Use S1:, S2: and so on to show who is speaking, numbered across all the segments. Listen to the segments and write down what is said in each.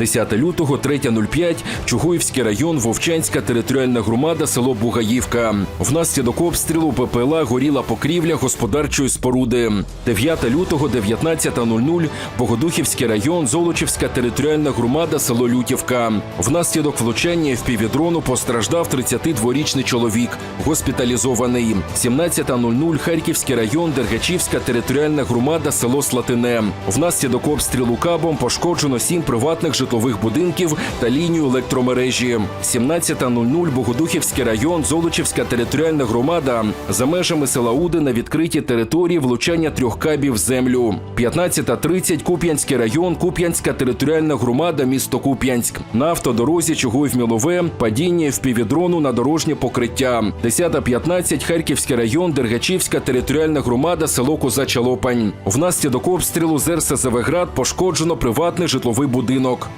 S1: 10 лютого, 3.05, Чугуївський район, Вовчанська територіальна громада, село Бугаївка. Внаслідок обстрілу ППЛА горіла покрівля господарчої споруди. 9 лютого, 19.00, Богодухівський район, Золочівська територіальна громада, село Лютівка. Внаслідок влучання в півдрону постраждав 32-річний чоловік, госпіталізований. 17.00, Харківський район, Дергачівська територіальна громада, село Слатине. Внаслідок обстрілу кабом пошкоджено сім приватних житлових будинків та лінію електромережі. 17.00 Богодухівський район, Золочівська територіальна громада. За межами села Уди на відкритій території влучання трьох кабів в землю. 15.30 Куп'янський район, Куп'янська територіальна громада, місто Куп'янськ. На автодорозі Чугуїв Мілове, падіння впівдрону на дорожнє покриття. 10.15 Харківський район, Дергачівська територіальна громада, село Козача Лопань. Внаслідок обстрілу з РСЗВ пошкоджено приватний житловий будинок.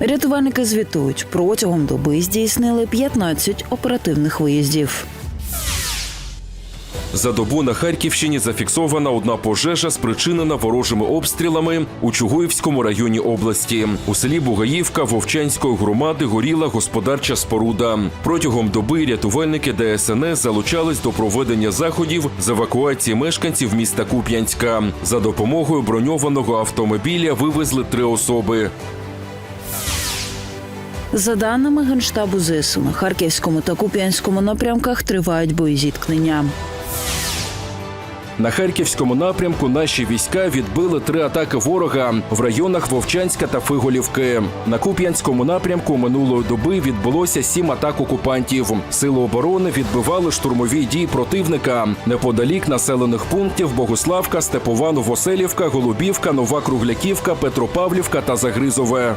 S2: Рятувальники звітують, протягом доби здійснили 15 оперативних виїздів.
S1: За добу на Харківщині зафіксована одна пожежа, спричинена ворожими обстрілами у Чугуївському районі області. У селі Бугаївка Вовчанської громади горіла господарча споруда. Протягом доби рятувальники ДСНС залучались до проведення заходів з евакуації мешканців міста Куп'янська. За допомогою броньованого автомобіля вивезли три особи.
S2: За даними Генштабу ЗСУ, на Харківському та Куп'янському напрямках тривають боєзіткнення.
S1: На харківському напрямку наші війська відбили три атаки ворога в районах Вовчанська та Фиголівки. На Куп'янському напрямку минулої доби відбулося сім атак окупантів. Сили оборони відбивали штурмові дії противника неподалік населених пунктів Богуславка, Степова, Новоселівка, Голубівка, Нова Кругляківка, Петропавлівка та Загризове.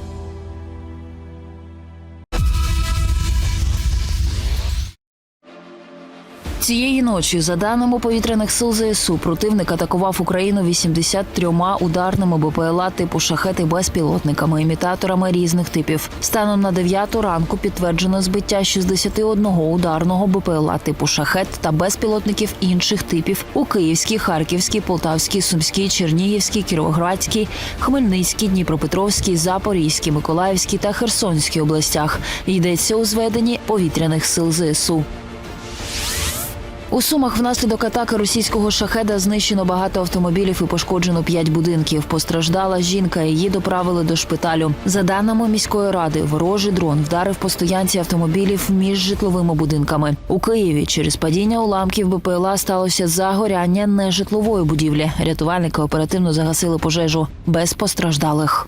S2: Цієї ночі, за даними повітряних сил ЗСУ, противник атакував Україну 83 ударними БПЛА типу шахети безпілотниками, імітаторами різних типів. Станом на 9 ранку підтверджено збиття 61 ударного БПЛА типу шахет та безпілотників інших типів у Київській, Харківській, Полтавській, Сумській, Чернігівській, Кіровоградській, Хмельницькій, Дніпропетровській, Запорізькій, Миколаївській та Херсонській областях. Йдеться у зведенні повітряних сил ЗСУ. У Сумах внаслідок атаки російського шахеда знищено багато автомобілів і пошкоджено п'ять будинків. Постраждала жінка. Її доправили до шпиталю. За даними міської ради, ворожий дрон вдарив по стоянці автомобілів між житловими будинками. У Києві через падіння уламків БПЛА сталося загоряння нежитлової будівлі. Рятувальники оперативно загасили пожежу без постраждалих.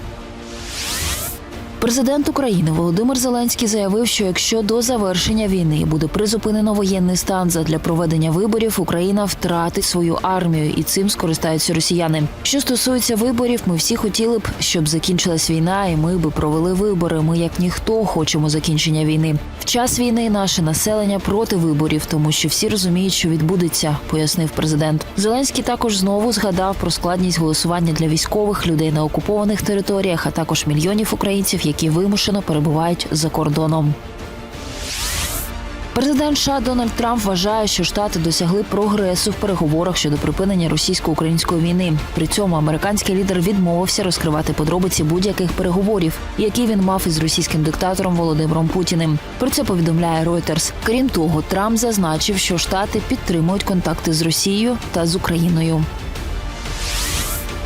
S2: Президент України Володимир Зеленський заявив, що якщо до завершення війни буде призупинено воєнний стан задля проведення виборів, Україна втратить свою армію, і цим скористаються росіяни. Що стосується виборів, ми всі хотіли б, щоб закінчилась війна, і ми би провели вибори. Ми, як ніхто, хочемо закінчення війни. В час війни наше населення проти виборів, тому що всі розуміють, що відбудеться, пояснив президент. Зеленський також знову згадав про складність голосування для військових людей на окупованих територіях, а також мільйонів українців, які вимушено перебувають за кордоном. Президент США Дональд Трамп вважає, що штати досягли прогресу в переговорах щодо припинення російсько-української війни. При цьому американський лідер відмовився розкривати подробиці будь-яких переговорів, які він мав із російським диктатором Володимиром Путіним. Про це повідомляє Reuters. Крім того, Трамп зазначив, що штати підтримують контакти з Росією та з Україною.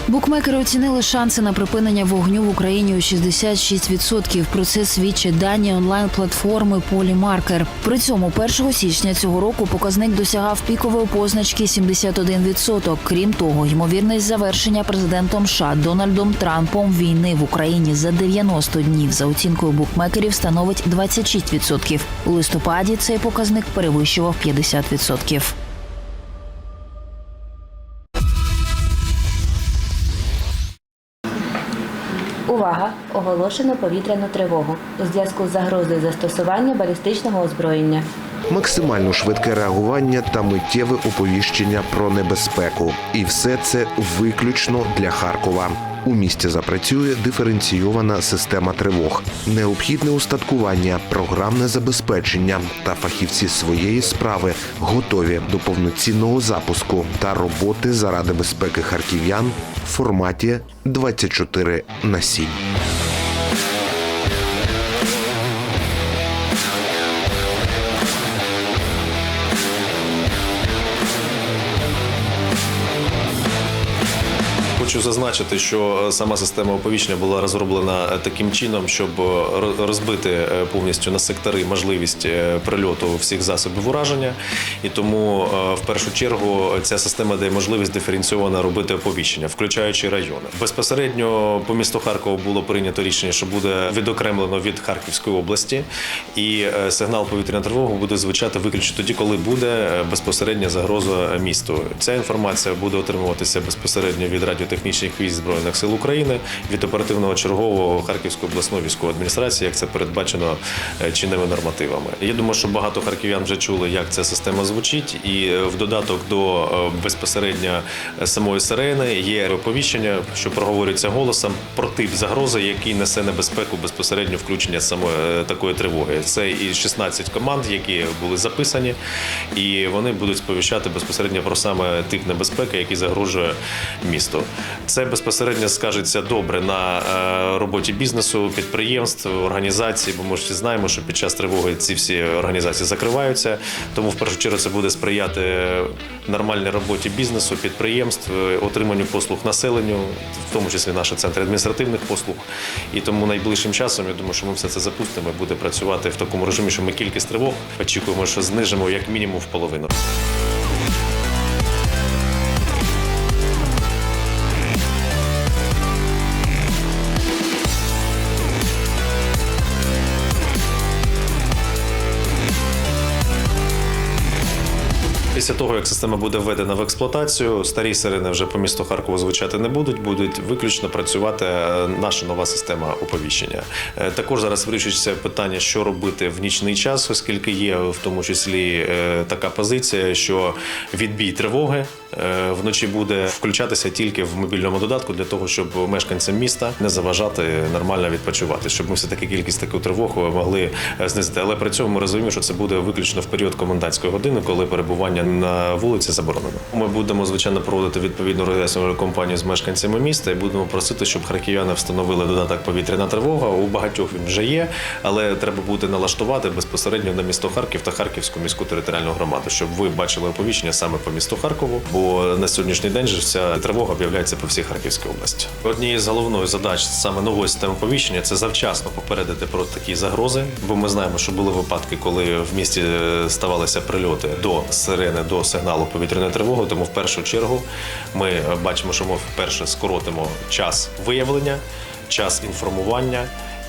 S2: Букмекери оцінили шанси на припинення вогню в Україні у 66%. Про це свідчать дані онлайн-платформи Полімаркер. При цьому 1 січня цього року показник досягав пікової позначки 71%. Крім того, ймовірність завершення президентом США Дональдом Трампом війни в Україні за 90 днів за оцінкою букмекерів становить 26%. У листопаді цей показник перевищував 50%.
S3: Оголошено повітряну тривогу у зв'язку з загрозою застосування балістичного озброєння.
S4: максимально швидке реагування та миттєве оповіщення про небезпеку. І все це виключно для Харкова. У місті запрацює диференційована система тривог, необхідне устаткування, програмне забезпечення та фахівці своєї справи готові до повноцінного запуску та роботи заради безпеки харків'ян в форматі 24 на 7.
S5: Хочу зазначити, що е, сама система оповіщення була розроблена е, таким чином, щоб е, розбити повністю на сектори можливість прильоту всіх засобів ураження. І тому в першу чергу ця система дає можливість диференційовано робити оповіщення, включаючи райони. Безпосередньо по місту Харкова було прийнято рішення, що буде відокремлено від Харківської області, і сигнал повітряна тривога буде звучати виключно тоді, коли буде безпосередня загроза місту. Ця інформація буде отримуватися безпосередньо від радіотехнічних військ збройних сил України, від оперативного чергового Харківської обласної військової адміністрації, як це передбачено е, чинними нормативами. Я думаю, що багато харків'ян вже чули, як ця система звучить, і е, в додаток до е, безпосередньо самої сирени є оповіщення, що проговорюється голосом про тип загрози, який несе небезпеку безпосередньо включення самої такої тривоги. Це і 16 команд, які були записані, і вони будуть сповіщати безпосередньо про саме тип небезпеки, який загрожує місту. Це безпосередньо скажеться добре на е, роботі бізнесу, підприємств, організацій, бо ми ж знаємо, що під час тривоги ці всі організації закриваються. Тому в першу чергу це буде сприяти нормальній роботі бізнесу, підприємств, отриманню послуг населенню, в тому числі наші центри адміністративних послуг. І тому найближчим часом я думаю, що ми все це запустимо і буде працювати в такому режимі, що ми кількість тривог очікуємо, що знижимо як мінімум в половину. Після того, як система буде введена в експлуатацію, старі сирени вже по місту Харкову звучати не будуть, будуть виключно працювати е, наша нова система оповіщення. Е, Також зараз вирішується питання, що робити в нічний час, оскільки є в тому числі е, така позиція, що відбій тривоги вночі буде включатися тільки в мобільному додатку для того, щоб мешканцям міста не заважати нормально відпочивати, щоб ми все таки кількість таких тривог могли знизити. Але при цьому ми розуміємо, що це буде виключно в період комендантської години, коли перебування на вулиці заборонено. Ми будемо звичайно проводити відповідну роз'яснювальну кампанію з мешканцями міста і будемо просити, щоб харків'яни встановили додаток повітряна тривога. У багатьох він вже є, але треба буде налаштувати безпосередньо на місто Харків та Харківську міську територіальну громаду, щоб ви бачили оповіщення саме по місту Харкову. Бо на сьогоднішній день же вся тривога об'являється по всій Харківській області. Однією з головних задач саме нової системи оповіщення це завчасно попередити про такі загрози, бо ми знаємо, що були випадки, коли в місті е, ставалися прильоти до сирени, до сигналу повітряної тривоги. Тому в першу чергу ми бачимо, що ми вперше скоротимо час виявлення, час інформування.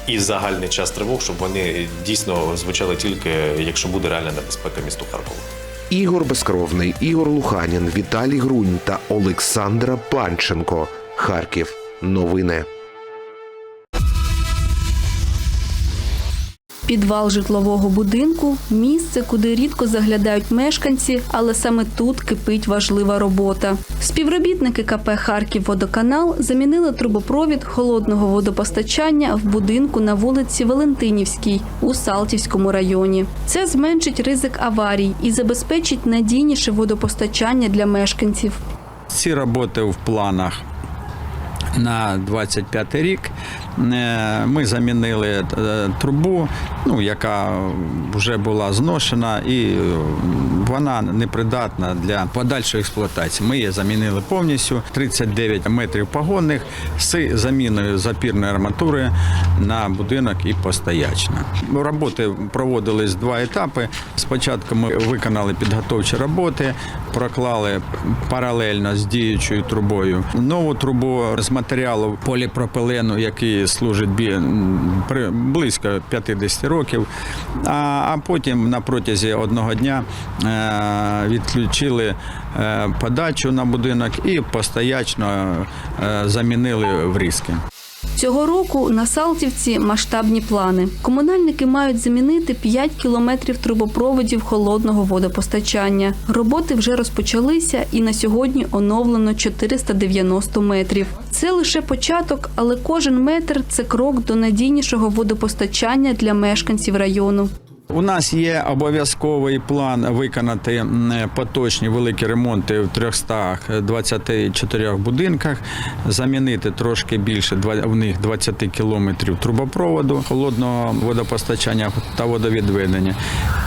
S5: І загальний час тривог, щоб вони дійсно звучали тільки, якщо буде реальна небезпека місту Харкову.
S4: Ігор Безкровний, Ігор Луханін, Віталій Грунь та Олександра Панченко. Харків. Новини.
S6: Підвал житлового будинку місце, куди рідко заглядають мешканці, але саме тут кипить важлива робота. Співробітники КП Харківводоканал замінили трубопровід холодного водопостачання в будинку на вулиці Валентинівській у Салтівському районі. Це зменшить ризик аварій і забезпечить надійніше водопостачання для мешканців.
S7: Ці роботи в планах на 25 рік. Е, Ми замінили е, трубу, ну, яка вже була зношена, і е, вона непридатна для подальшої експлуатації. Ми її замінили повністю 39 метрів погонних з заміною запірної арматури на будинок і постоячна. Роботи проводились два етапи. Спочатку ми виконали підготовчі роботи, проклали паралельно з діючою трубою нову трубу з матеріалу поліпропилену, який служить бі- при- близько 50 років. А, а потім на протязі одного дня е, відключили е, подачу на будинок і постоячно е, замінили врізки.
S6: Цього року на Салтівці масштабні плани. Комунальники мають замінити 5 кілометрів трубопроводів холодного водопостачання. Роботи вже розпочалися, і на сьогодні оновлено 490 метрів. Це лише початок, але кожен метр це крок до надійнішого водопостачання для мешканців району.
S7: У нас є обов'язковий план виконати поточні великі ремонти в 324 будинках, замінити трошки більше в них 20 кілометрів трубопроводу холодного водопостачання та водовідведення.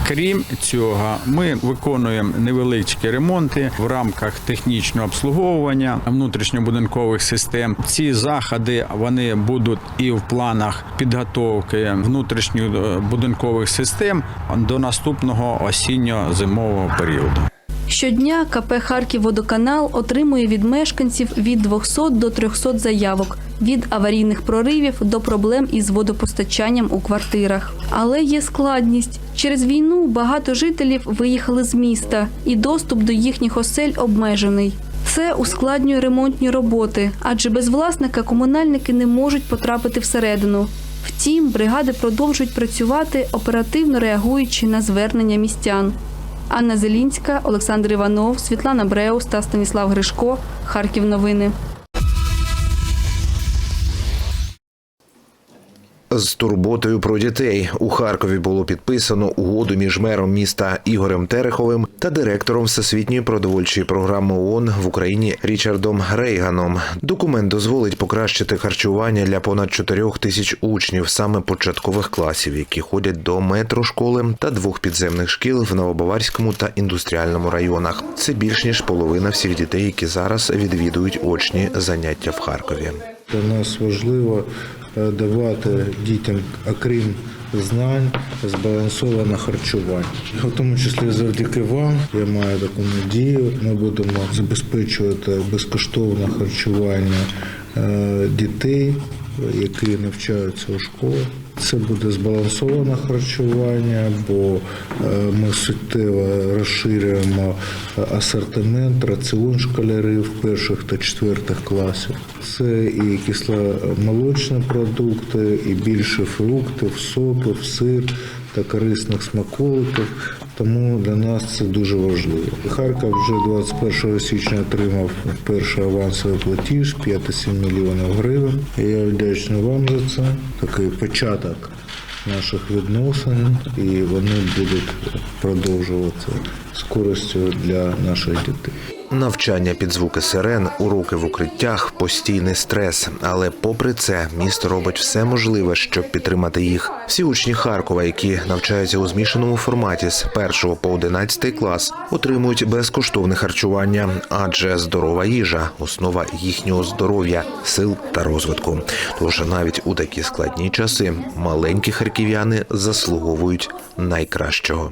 S7: Крім цього, ми виконуємо невеличкі ремонти в рамках технічного обслуговування внутрішньобудинкових систем. Ці заходи вони будуть і в планах підготовки внутрішньобудинкових систем до наступного осінньо-зимового періоду.
S6: Щодня КП «Харківводоканал» отримує від мешканців від 200 до 300 заявок від аварійних проривів до проблем із водопостачанням у квартирах. Але є складність. Через війну багато жителів виїхали з міста, і доступ до їхніх осель обмежений. Це ускладнює ремонтні роботи, адже без власника комунальники не можуть потрапити всередину. Втім, бригади продовжують працювати, оперативно реагуючи на звернення містян. Анна Зелінська, Олександр Іванов, Світлана Бреус та Станіслав Гришко. Харків новини.
S4: З турботою про дітей у Харкові було підписано угоду між мером міста Ігорем Тереховим та директором всесвітньої продовольчої програми ООН в Україні Річардом Рейганом. Документ дозволить покращити харчування для понад 4 тисяч учнів саме початкових класів, які ходять до метрошколи та двох підземних шкіл в Новобаварському та індустріальному районах. Це більш ніж половина всіх дітей, які зараз відвідують очні заняття в Харкові.
S8: Для нас важливо давати дітям, окрім знань, збалансоване харчування. В тому числі завдяки вам я маю таку надію. Ми будемо забезпечувати безкоштовне харчування е, дітей, які навчаються у школі. Це буде збалансоване харчування, бо е, ми суттєво розширюємо е, асортимент, раціон школярів перших та четвертих класів. Це і кисломолочні продукти, і більше фруктів, соків, сир та корисних смаколиків. Тому для нас це дуже важливо. Харків вже 21 січня отримав перший авансовий платіж 5,7 мільйонів гривень. Я вдячний вам за це. Такий початок наших відносин, і вони будуть продовжуватися з для наших дітей.
S4: Навчання під звуки сирен, уроки в укриттях, постійний стрес. Але попри це, місто робить все можливе, щоб підтримати їх. Всі учні Харкова, які навчаються у змішаному форматі з 1 по 11 клас, отримують безкоштовне харчування, адже здорова їжа основа їхнього здоров'я, сил та розвитку. Тож навіть у такі складні часи маленькі харків'яни заслуговують найкращого.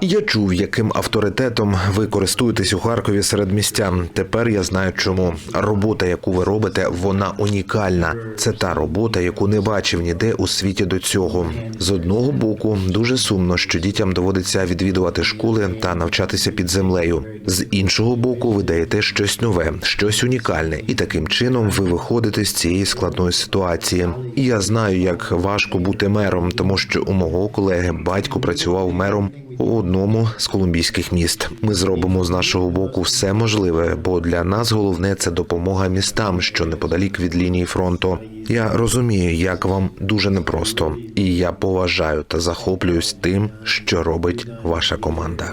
S4: Я чув, яким авторитетом ви користуєтесь у Харкові серед містян. Тепер я знаю, чому робота, яку ви робите, вона унікальна. Це та робота, яку не бачив ніде у світі до цього. З одного боку, дуже сумно, що дітям доводиться відвідувати школи та навчатися під землею. З іншого боку, ви даєте щось нове, щось унікальне, і таким чином ви виходите з цієї складної ситуації. І я знаю, як важко бути мером, тому що у мого колеги батько працював мером у одному з колумбійських міст. Ми зробимо з нашого боку все можливе, бо для нас головне це допомога містам, що неподалік від лінії фронту. Я розумію, як вам дуже непросто, і я поважаю та захоплююсь тим, що робить ваша команда.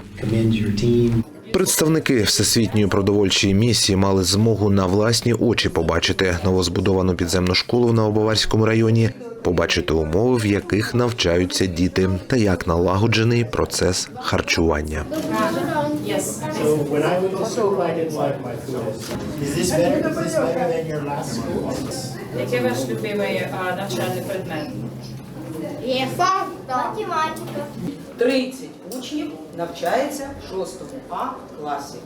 S4: Представники всесвітньої продовольчої місії мали змогу на власні очі побачити новозбудовану підземну школу в Новобаварському районі, побачити умови, в яких навчаються діти, та як налагоджений процес харчування.
S9: Який ваш любимий навчальний предмет?
S10: Математика.
S11: 30 учнів навчається в 6 А класі.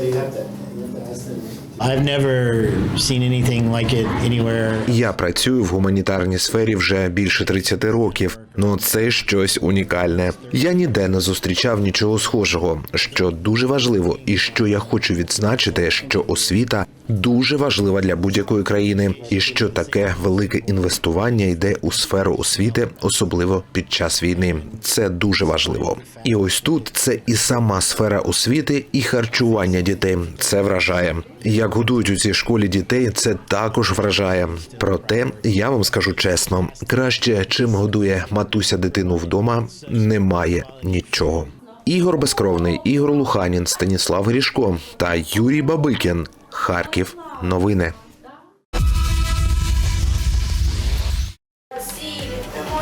S12: So you have to, you have to ask them I've never seen anything like it anywhere.
S4: Я працюю в гуманітарній сфері вже більше 30 років. Ну це щось унікальне. Я ніде не зустрічав нічого схожого, що дуже важливо, і що я хочу відзначити, що освіта дуже важлива для будь-якої країни, і що таке велике інвестування йде у сферу освіти, особливо під час війни. Це дуже важливо. І ось тут це і сама сфера освіти, і харчування дітей. Це вражає. Як годують у цій школі дітей, це також вражає. Проте я вам скажу чесно, краще, чим годує матуся дитину вдома, немає нічого. Ігор Безкровний, Ігор Луханін, Станіслав Грішко та Юрій Бабикін. Харків. Новини.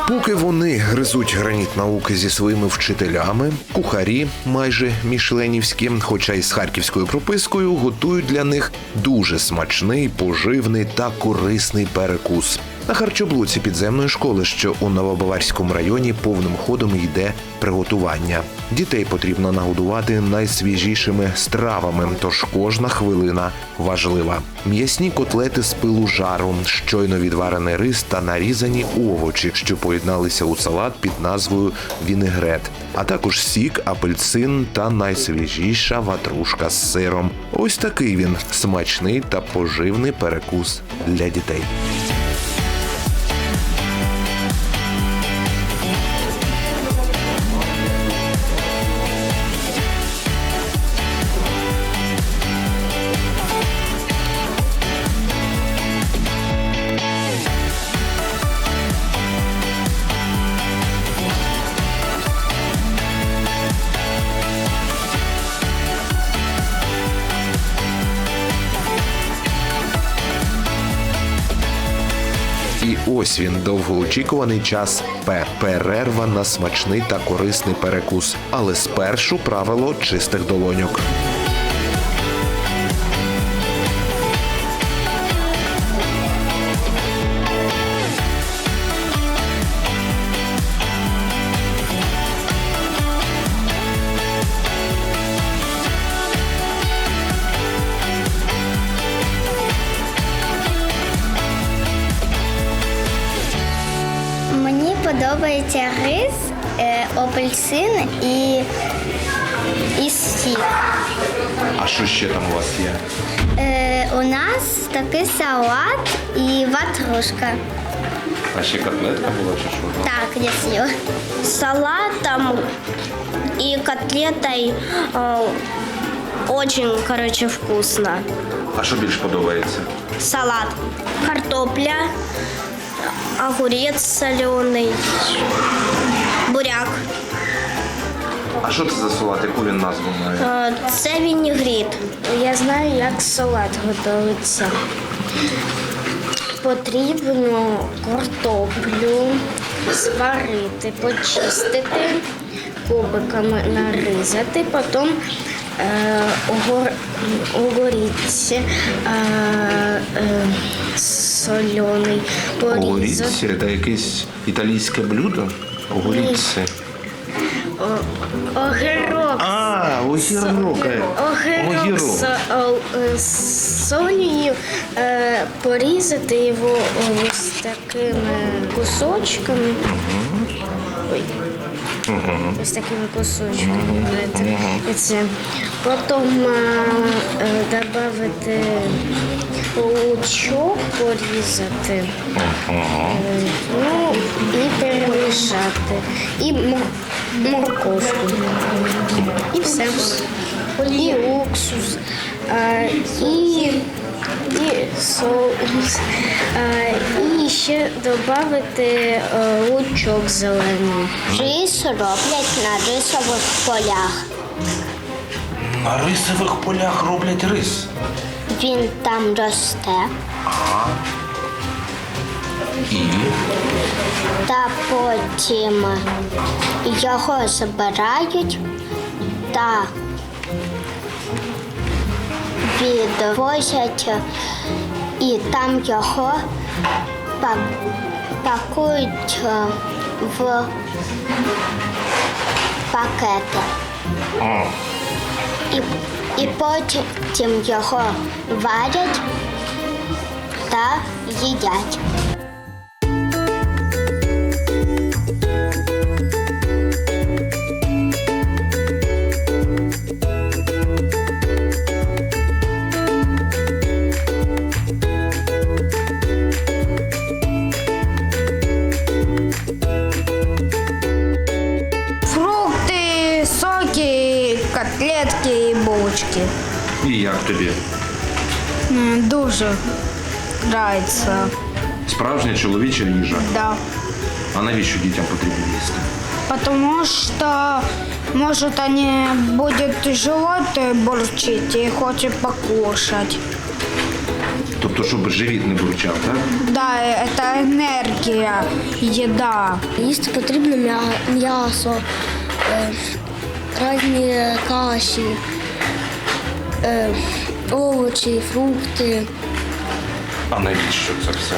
S4: Поки вони гризуть граніт науки зі своїми вчителями, кухарі, майже мішленівські, хоча й з харківською пропискою, готують для них дуже смачний, поживний та корисний перекус. На харчоблоці підземної школи, що у Новобаварському районі, повним ходом йде приготування. Дітей потрібно нагодувати найсвіжішими стравами, тож кожна хвилина важлива. М'ясні котлети з пилу жару, щойно відварений рис та нарізані овочі, що поєдналися у салат під назвою вінегрет, а також сік, апельсин та найсвіжіша ватрушка з сиром. Ось такий він смачний та поживний перекус для дітей. Ось він довгоочікуваний час П. Перерва на смачний та корисний перекус. Але спершу правило чистих долоньок.
S10: подобається рис, е, апельсин і, і сік.
S4: А що ще там у вас є?
S10: Е, у нас такий салат і ватрушка.
S4: А ще котлетка була чи що?
S10: Так, я съела. Салат там и котлетой э, очень, короче, вкусно.
S4: А що більш подобається?
S10: Салат, картопля, Огурец соленый, буряк.
S4: А що це за салат? Яку він назву має?
S10: Е, Це вінігріт. Я знаю, як салат готується. Потрібно картоплю сварити, почистити, кубиками нарізати, потім огурець е, е, соляний
S4: це якесь італійське блюдо? Огуріці.
S10: Огірок
S4: А, огірок.
S10: Огірок е, е, порізати його ось такими кусочками. Ой. Ось такими кусочками. І це. Потім е, додати лучок, порізати. Е, Ну, і перемішати. І морковку. І все. І уксус. е, І, і соус. е, І ще додати лучок зелений. Рис роблять на рисових полях.
S4: На рисових полях роблять рис.
S10: Він там росте.
S4: І
S10: Та потім його збирають та відвозять, і там його пакують в пакети. і, і потім його варять та їдять.
S13: соки, котлетки і булочки.
S14: І як тобі?
S13: Дуже нравится.
S14: Справжня чоловіча їжа.
S13: Да.
S14: А навіщо дітям потрібно їсти?
S13: Потому что может они будет живот бурчить и хочет покушать.
S14: Тобто, щоб живіт не бурчав, так?
S13: Да, это энергия, еда.
S10: Їсти потрібно м'я- м'ясо, е, різні каші, е, овочі, фрукти,
S14: А навіщо це все?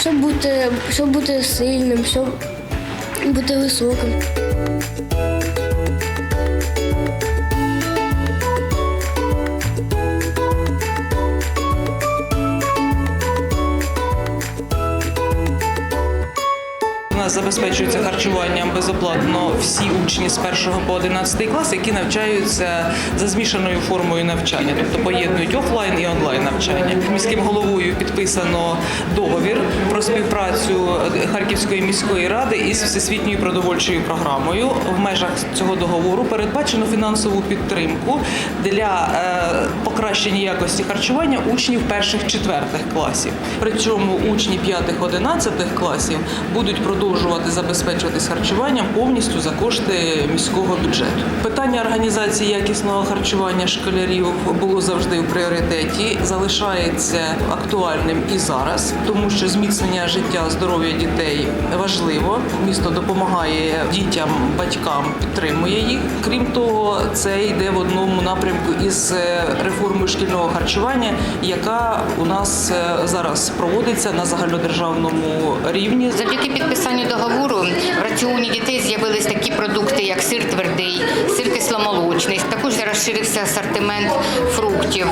S10: щоб бути, щоб бути сильним, щоб бути високим.
S15: Забезпечується харчуванням безоплатно всі учні з 1 по 11 клас, які навчаються за змішаною формою навчання, тобто поєднують офлайн і онлайн навчання. Міським головою підписано договір про співпрацю Харківської міської ради із всесвітньою продовольчою програмою. В межах цього договору передбачено фінансову підтримку для е, покращення якості харчування учнів перших четвертих класів. При цьому учні п'ятих одинадцятих класів будуть продовжувати забезпечуватись харчуванням повністю за кошти міського бюджету. Питання організації якісного харчування школярів було завжди в пріоритеті, залишається актуальним і зараз, тому що зміцнення життя здоров'я дітей важливо. Місто допомагає дітям, батькам, підтримує їх. Крім того, це йде в одному напрямку із реформою шкільного харчування, яка у нас зараз проводиться на загальнодержавному рівні.
S16: Завдяки підписанню договору в раціоні дітей з'явились такі продукти, як сир твердий, сир кисломолочний. Також розширився асортимент фруктів.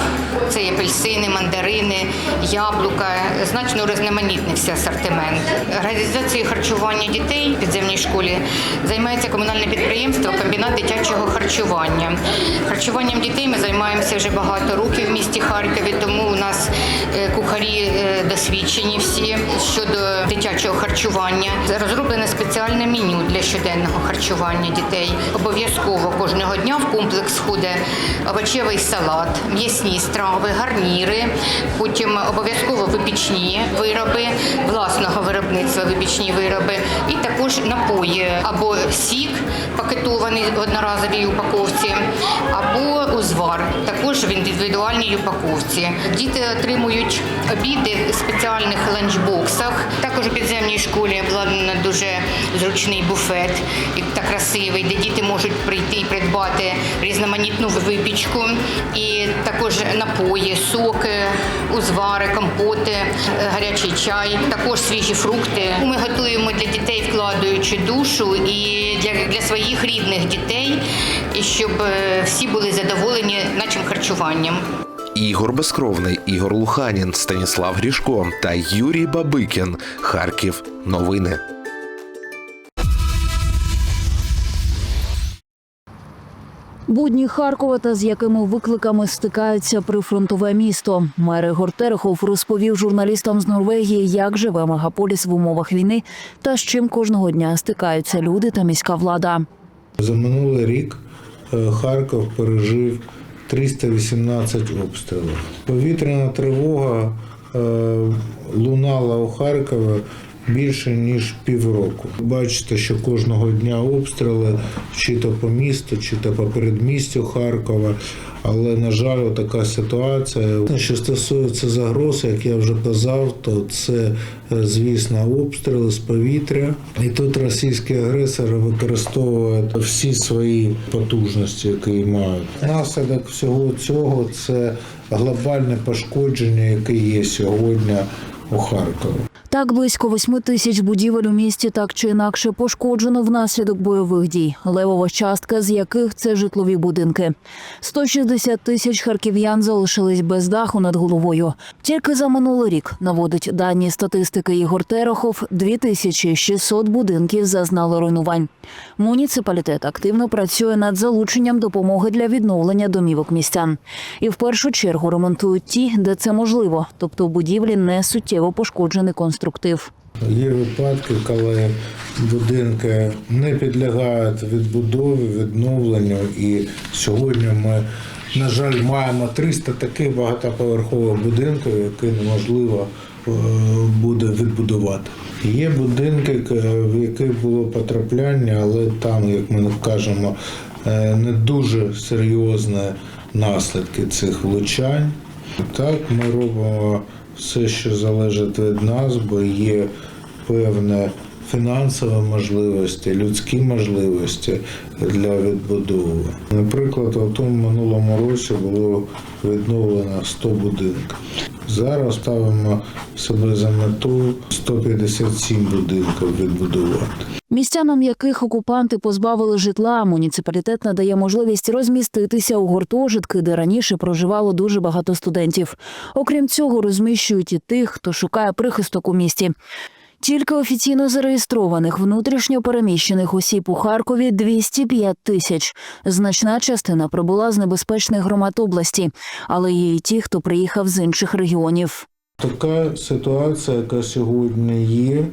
S16: Це і апельсини, мандарини, яблука. Значно різноманітнився асортимент. Організацією харчування дітей в підземній школі займається комунальне підприємство Комбінат дитячого харчування. Харчуванням дітей ми займаємося вже багато років в місті Харкові, тому у нас е, кухарі е, досвідчені всі щодо дитячого харчування. Розроблене спеціальне меню для щоденного харчування дітей. Обов'язково кожного дня в комплекс входить овочевий салат, м'ясні страви, гарніри, потім обов'язково випічні вироби власного виробництва, випічні вироби, і також напої або сік пакетований в одноразовій упаковці, або узвар, також в індивідуальній упаковці. Діти отримують обіди в спеціальних ланчбоксах. Також у підземній школі обладнано дуже зручний буфет та красивий, де діти можуть прийти і придбати різноманітну випічку, і також напої, соки, узвари, компоти, гарячий чай, також свіжі фрукти. Ми готуємо для дітей, вкладаючи душу і для, для своїх рідних дітей, і щоб е, всі були задоволені нашим харчуванням.
S4: Ігор Безкровний, Ігор Луханін, Станіслав Грішко та Юрій Бабикін. Харків. Новини.
S2: Будні Харкова та з якими викликами стикаються прифронтове місто. Мер Ігор Терехов розповів журналістам з Норвегії, як живе мегаполіс в умовах війни та з чим кожного дня стикаються люди та міська влада.
S8: За минулий рік Харків пережив 318 обстрілів. Повітряна тривога е, лунала у Харкові більше ніж півроку. Бачите, що кожного дня обстріли чи то по місту, чи то по передмістю Харкова. Але на жаль, така ситуація. Що стосується загроз, як я вже казав, то це е, звісно обстріли з повітря. І тут російські агресори використовують всі свої потужності, які мають. Наслідок всього цього це глобальне пошкодження, яке є сьогодні у Харкові.
S2: Так, близько восьми тисяч будівель у місті так чи інакше пошкоджено внаслідок бойових дій, левова частка з яких це житлові будинки. 160 тисяч харків'ян залишились без даху над головою. Тільки за минулий рік наводить дані статистики Ігор Терехов, 2600 будинків зазнали руйнувань. Муніципалітет активно працює над залученням допомоги для відновлення домівок містян. І в першу чергу ремонтують ті, де це можливо, тобто будівлі не суттєво пошкоджений конструктив.
S8: Є випадки, коли будинки не підлягають відбудові, відновленню. І сьогодні ми, на жаль, маємо 300 таких багатоповерхових будинків, які неможливо е, буде відбудувати. Є будинки, в яких було потрапляння, але там, як ми кажемо, е, не дуже серйозні наслідки цих влучань. Так, ми робимо все, що залежить від нас, бо є певні фінансові можливості, людські можливості для відбудови. Наприклад, у тому минулому році було відновлено 100 будинків. Зараз ставимо себе за мету 157 будинків відбудувати.
S2: Містянам, яких окупанти позбавили житла, муніципалітет надає можливість розміститися у гуртожитки, де раніше проживало дуже багато студентів. Окрім цього, розміщують і тих, хто шукає прихисток у місті. Тільки офіційно зареєстрованих внутрішньо переміщених осіб у Харкові 205 тисяч. Значна частина прибула з небезпечних громад області, але є і ті, хто приїхав з інших регіонів.
S8: Така ситуація, яка сьогодні є,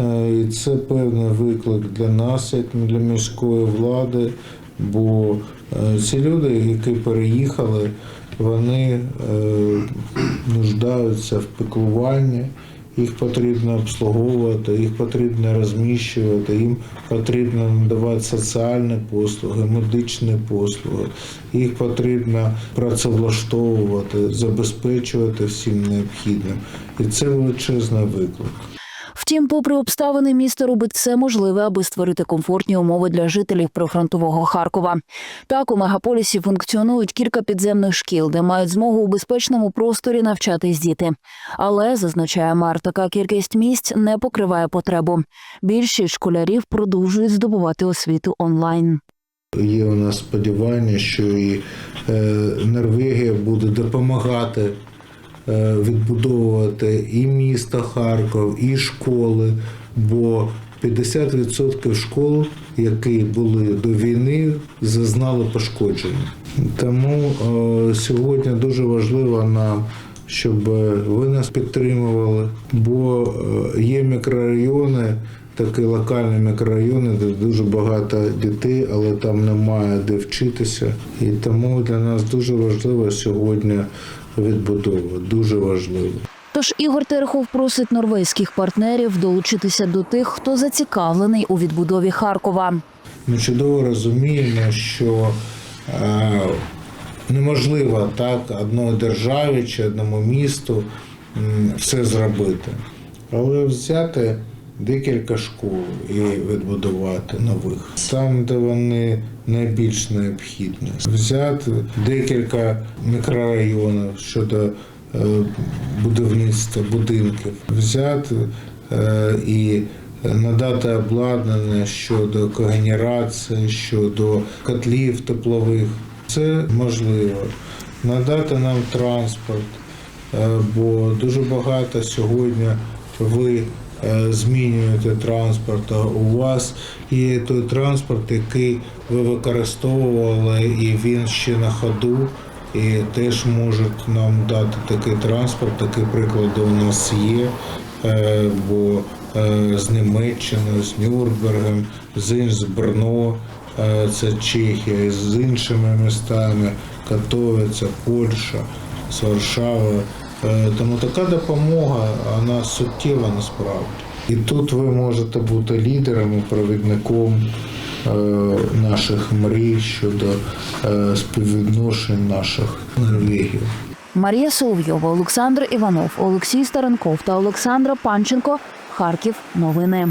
S8: е, і це певний виклик для нас, як для міської влади. Бо е, ці люди, які переїхали, вони е, нуждаються в піклуванні. Їх потрібно обслуговувати, їх потрібно розміщувати, їм потрібно надавати соціальні послуги, медичні послуги, їх потрібно працевлаштовувати, забезпечувати всім необхідним. І це величезний виклик.
S2: Втім, попри обставини, місто робить все можливе, аби створити комфортні умови для жителів прифронтового Харкова. Так, у мегаполісі функціонують кілька підземних шкіл, де мають змогу у безпечному просторі навчатись діти. Але зазначає мер, така кількість місць не покриває потребу. Більшість школярів продовжують здобувати освіту онлайн.
S8: Є у нас сподівання, що і е, Норвегія буде допомагати відбудовувати і місто Харків, і школи, бо 50% школ, які були до війни, зазнали пошкодження. Тому е, сьогодні дуже важливо нам. Щоб ви нас підтримували, бо е, є мікрорайони, такі локальні мікрорайони, де дуже багато дітей, але там немає де вчитися. І тому для нас дуже важливо сьогодні відбудова. Дуже важливо.
S2: Тож Ігор Терехов просить норвезьких партнерів долучитися до тих, хто зацікавлений у відбудові Харкова.
S8: Ми чудово розуміємо, що е, неможливо так одної державі чи одному місту все зробити. Але взяти декілька школ і відбудувати нових там, де вони найбільш необхідні. Взяти декілька мікрорайонів щодо е, будівництва будинків, взяти е, і надати обладнання щодо когенерації, щодо котлів теплових. Це можливо. Надати нам транспорт, е, бо дуже багато сьогодні ви змінюєте транспорт. У вас є той транспорт, який ви використовували, і він ще на ходу. І теж можуть нам дати такий транспорт, такі приклади у нас є. Е, Бо е, з Німеччини, з Нюрнбергом, з з Брно, е, це Чехія, з іншими містами, Катовиця, Польща, з Варшави. Е, Тому така допомога, вона суттєва насправді. І тут ви можете бути лідером провідником е, наших мрій щодо е, співвідношень наших Норвегів.
S2: Марія Соловйова, Олександр Іванов, Олексій Старенков та Олександра Панченко. Харків. Новини.